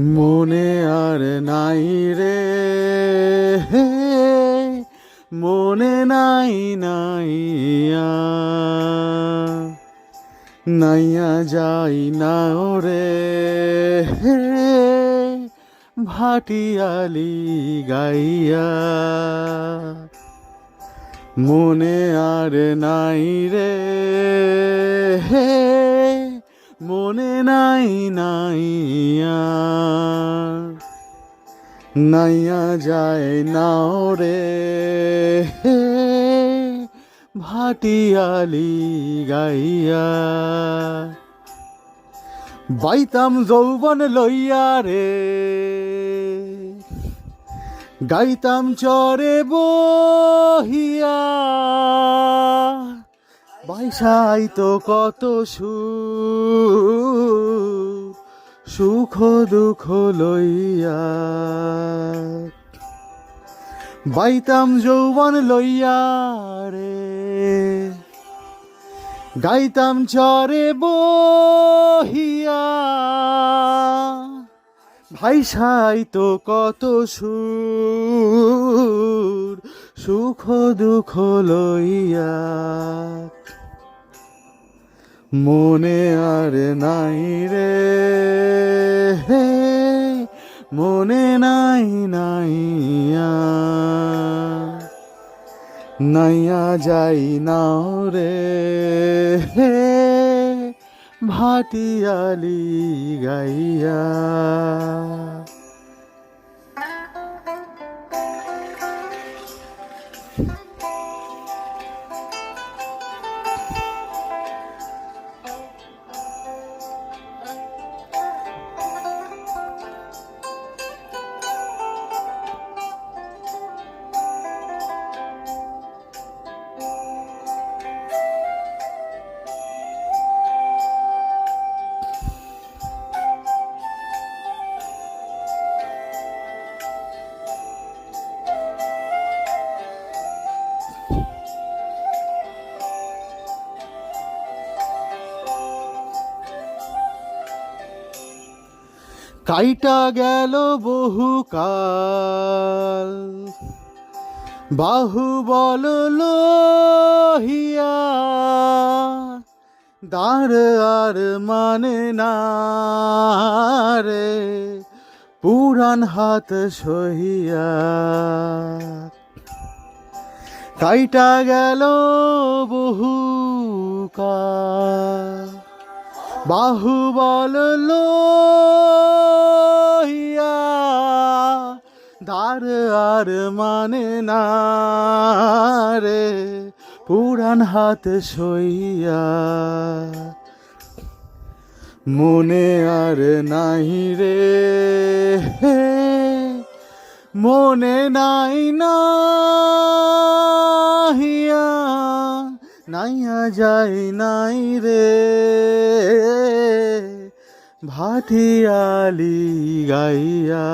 মনে আর নাই রে। হে, মনে নাই নাইয়া। নাইয়া যাই না রে। হে, ভাটিয়ালি গাইয়া। মনে আর নাই রে। হে মনে নাই নাইয়া। নাইয়া যায় নাও রে। ভাটিয়ালি গাইয়া। বাইতাম যৌবন লইয়া রে। গাইতাম চরে বহিয়া। বাইসাই তো কত সুখ সুখ দুঃখ লইয়া। বাইতাম যৌবন লইয়া রে। গাইতাম চরে বহিয়া। ভাই সাই তো কত সুর, সুখ দুঃখ লইয়া। মনে আর নাই রে। মনে নাই নাইয়া। নাইয়া যাই নাও রে। হে ভাটিয়ালি গাইয়া। কাইটা গেল বহু কাল বাহু বল লোহিয়া দাঁড় আর মানে না রে পুরান হাত সহিয়া। কাইটা গেল বহু কাল বাহু বল লোহিয়া দার আর মানে না রে পুরান হাত সইয়া। মনে আর নাই রে, মনে নাই নাহিয়া, নাইয়া যাই নাই রে। ভাটিয়ালি গাইয়া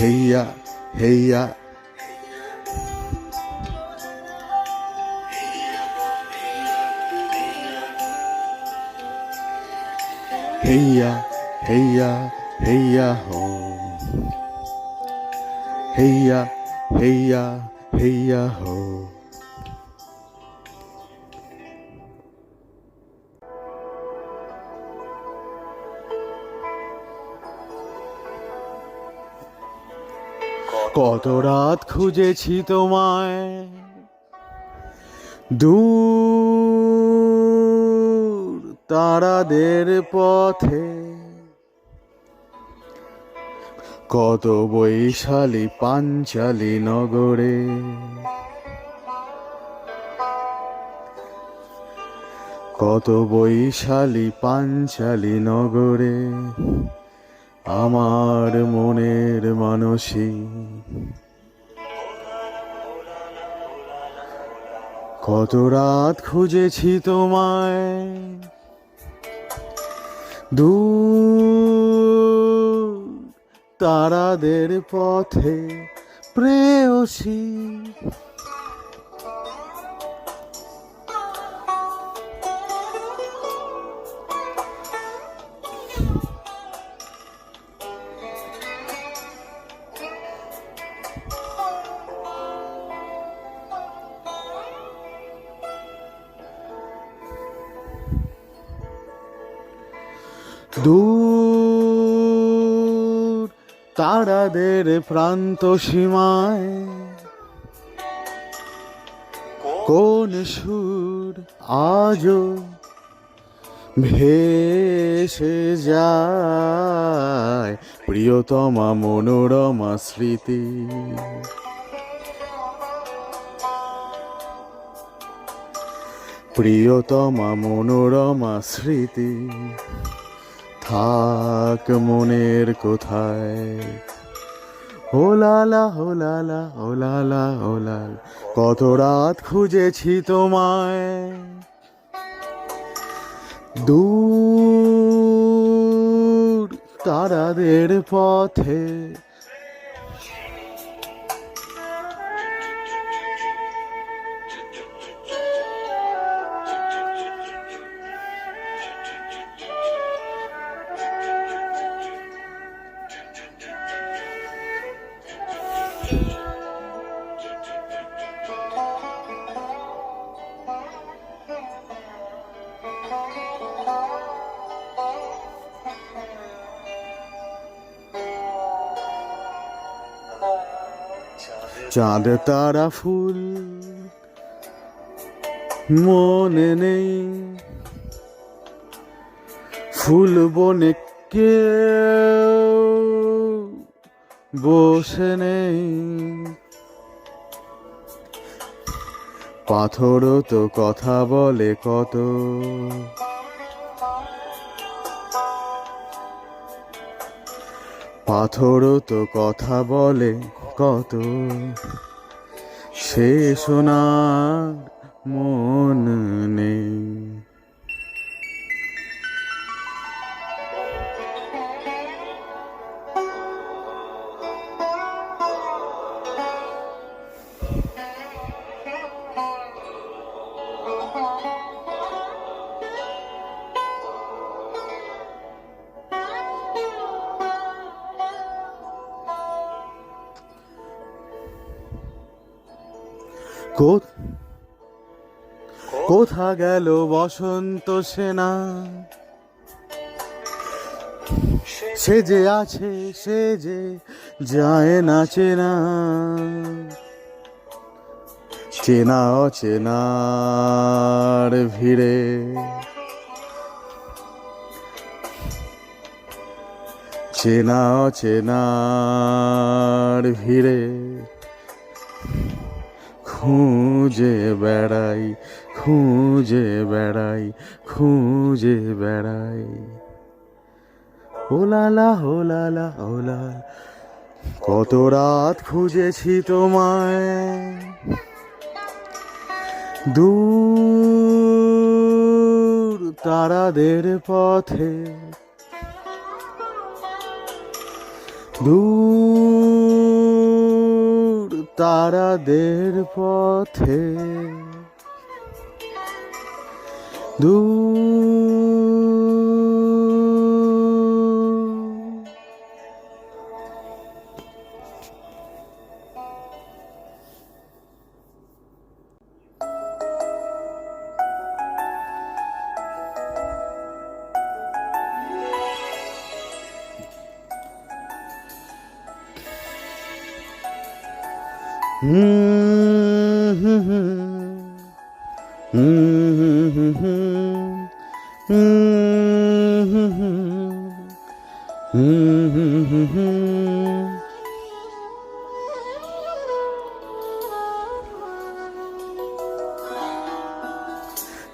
হেইয়া হেইয়া হেইয়া হেইয়া হেইয়া হো হেইয়া হেইয়া হেইয়া হো কত রাত খুঁজেছি তোমায়। দূর তারাদের পথে। কত বৈশালী পাঞ্চালী নগরে। কত বৈশালী পাঞ্চালী নগরে। আমার মনের মানসী কত রাত খুঁজেছি তোমায়। দু তারাদের পথে প্রেয়সী। দূর তারাদের প্রান্ত সীমায় কোন সুর আজও ভেসে যায় প্রিয়তমা মনোরমা স্মৃতি। প্রিয়তমা মনোরমা স্মৃতি। থাক মনের কোথায়। হোলালা হোলালা হোলালা হোলাল কত রাত খুঁজেছি তোমায়। দূর তারাদের পথে চাঁদ, তারা ফুল, মনে নেই। ফুল বনে কেউ বসে নেই। পাথরও তো কথা বলে কত। পাথরও তো কথা বলে কত। সে শোনার মন নেই। কোথ- গেল বসন্ত সেনা? সে যে আছে, সে যে যায় না চেনা। চেনা অচেনার ভিড়ে। চেনা অচেনার ভিড়ে। খুঁজে বেড়াই খুঁজে বেড়াই খুঁজে বেড়াই। ওলালা ওলালা, ওলা, কত রাত খুঁজেছি তোমায়। দূর তারাদের পথে, দূর তারাদের পথে। দূর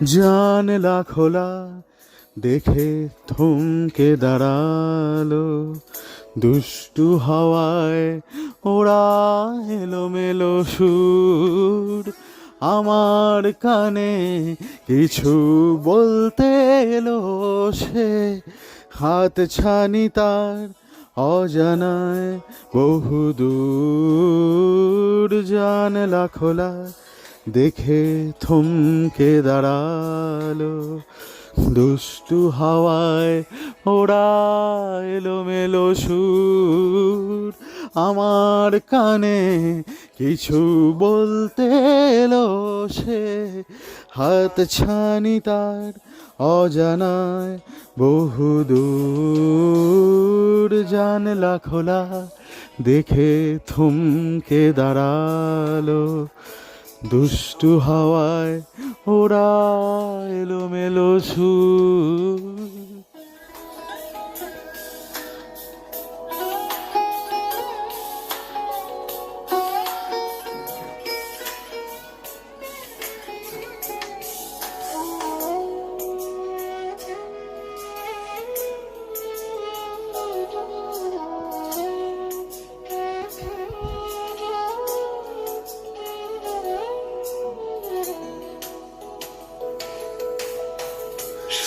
জানলা খোলা দেখে থমকে দাঁড়াল দুষ্টু হাওয়ায় ওরা এলোমেলো সুর। আমার কানে কিছু বলতে এলো সে। হাত ছানি তার অজানায় বহুদূর জানলা খোলা দেখে থমকে দাঁড়াল। দুষ্টু হাওয়ায় ওরা এলোমেলো সুর। আমার কানে কিছু বলতে এলো সে। হাত ছানি তার অজানায় বহুদূর জানলা খোলা দেখে থমকে দাঁড়াল দুষ্টু হাওয়ায় ওরা এলোমেলো সুর।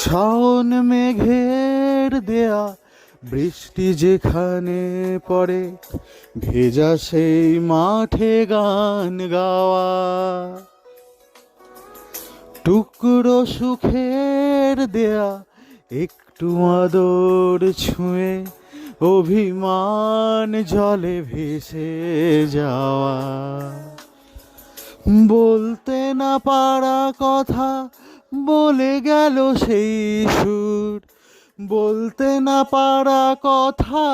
শাওন মেঘের দেয়া, বৃষ্টি যেখানে পড়ে, ভেজা সেই মাঠে গান গাওয়া। টুকরো সুখের দেয়া, একটু আদর ছুঁয়ে, অভিমান জলে ভেসে যাওয়া। বলতে না পারা কথা বলে গেল সেই সুর। বলতে না পারা কথা,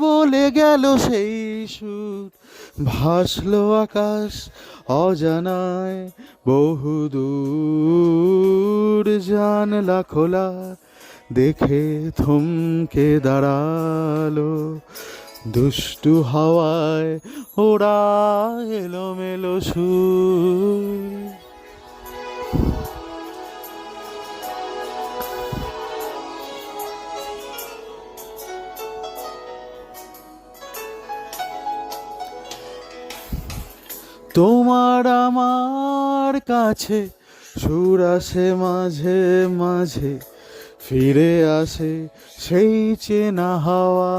বলে গেল সেই সুর। ভাসলো আকাশ অজানায় বহুদূর জানলা খোলা দেখে থমকে দাঁড়াল। দুষ্টু হাওয়ায় ওরা এলোমেলো সুর। তোমার আমার কাছে সুর আসে মাঝে মাঝে, ফিরে আসে সেই চেনা হাওয়া।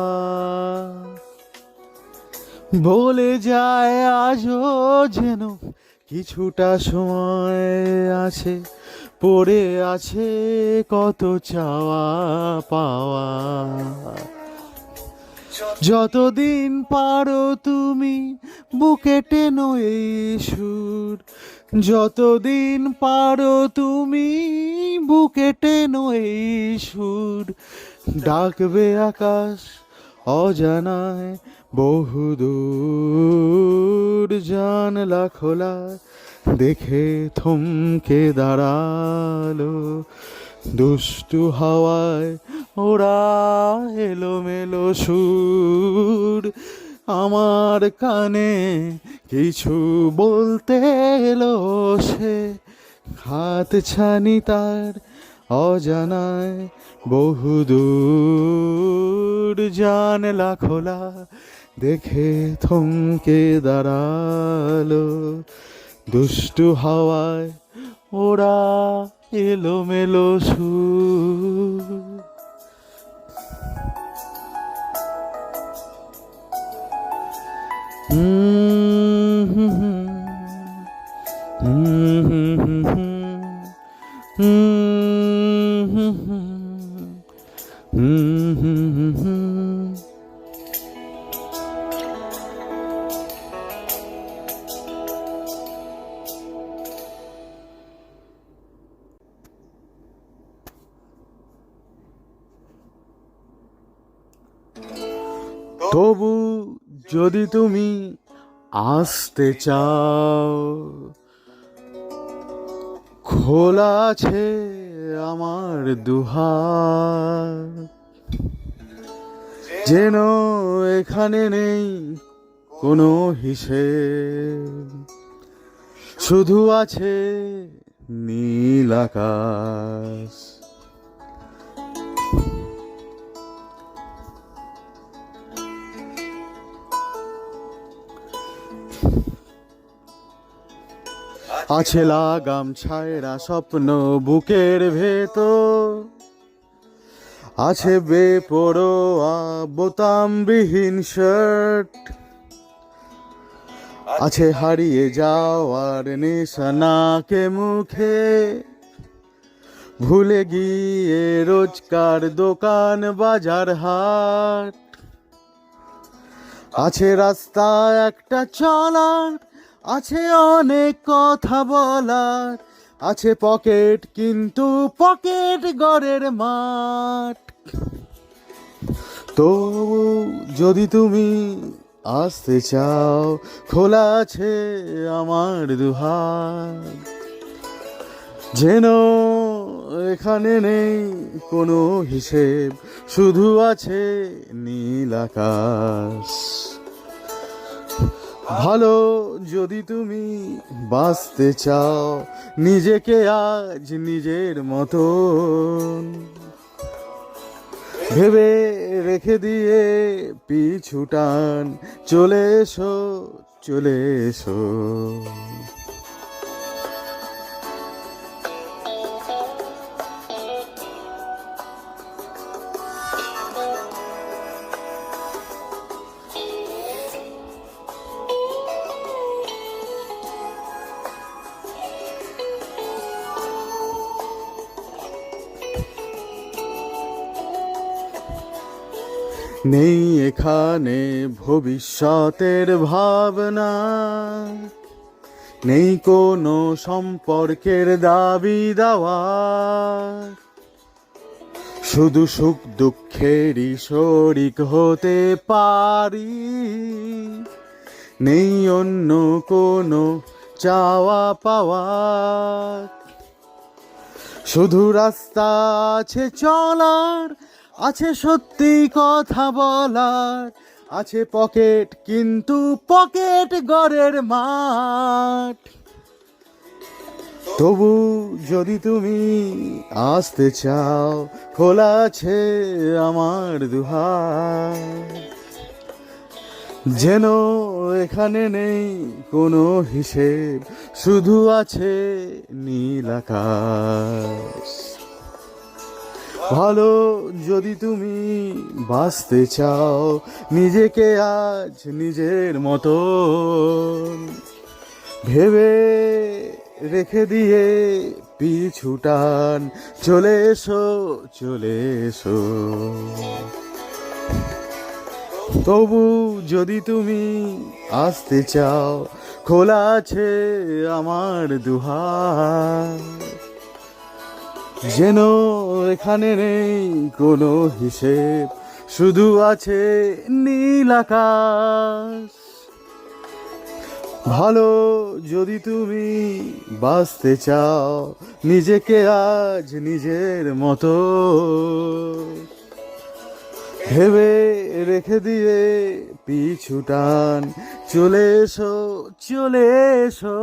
বলে যায় আজও যেন কিছুটা সময় আছে, পড়ে আছে কত চাওয়া পাওয়া। যতদিন পারো তুমি বুকে টেনো এই সুর। যতদিন পারো তুমি বুকে টেনো এই সুর। ডাকবে আকাশ অজানায় বহুদূর জানলা খোলা দেখে থমকে দাঁড়াল দুষ্টু হাওয়ায় ওরা এলোমেলো সুর। আমার কানে কিছু বলতে এলো সে। হাত ছানি তার অজানায় বহুদূর জানলা খোলা দেখে থমকে দাঁড়াল। দুষ্টু হাওয়ায় ওরা এলোমেলো সুর। তবু যদি তুমি আসতে চাও। খোলা আছে আমার দুহার যেন এখানে নেই কোনো হিসেব। শুধু আছে নীল আকাশ। আছে লাগাম ছায়রা স্বপ্ন বুকের ভেতর। আছে বেপরোয়া বোতামবিহীন শার্ট আছে হারিয়ে যাওয়ার নেশা নাকে মুখে। ভুলে গিয়ে রোজকার দোকান বাজার হাট। আছে রাস্তায় একটা চলার আছে অনেক কথা বলার, আছে পকেট, কিন্তু পকেট গড়ের মাঠ। তো যদি তুমি আসতে চাও, খোলা আছে আমার দুহার যেন এখানে নেই কোনো হিসেব, শুধু আছে নীল আকাশ। ভালো যদি তুমি বাঁচতে চাও, নিজেকে আজ নিজের মতন। ভেবে রেখে দিয়ে পিছুটান চলে এসো চলে এসো। নেই এখানে ভবিষ্যতের ভাবনা। নেই কোনো সম্পর্কের দাবি দেওয়া শুধু সুখ দুঃখেরই শরিক হতে পারি। নেই অন্য কোনো চাওয়া পাওয়া শুধু রাস্তা আছে চলার আছে সত্যি কথা বলার, আছে পকেট, কিন্তু পকেট গড়ের মাঠ। তবু যদি তুমি আসতে চাও, খোলা আছে আমার দুহার যেন এখানে নেই কোনো হিসেব, শুধু আছে নীল আকাশ। ভালো যদি তুমি বাঁচতে চাও, নিজেকে আজ নিজের মতো। ভেবে রেখে দিয়ে পিছুটান চলে এসো চলে এসো। তবু যদি তুমি আসতে চাও, খোলা আছে আমার দুহার যেন এখানে নেই কোনো হিসেব, শুধু আছে নীল আকাশ। ভালো যদি তুমি বাঁচতে চাও, নিজেকে আজ নিজের মতো। ভেবে রেখে দিয়ে পিছু টান, চলে এসো চলে এসো।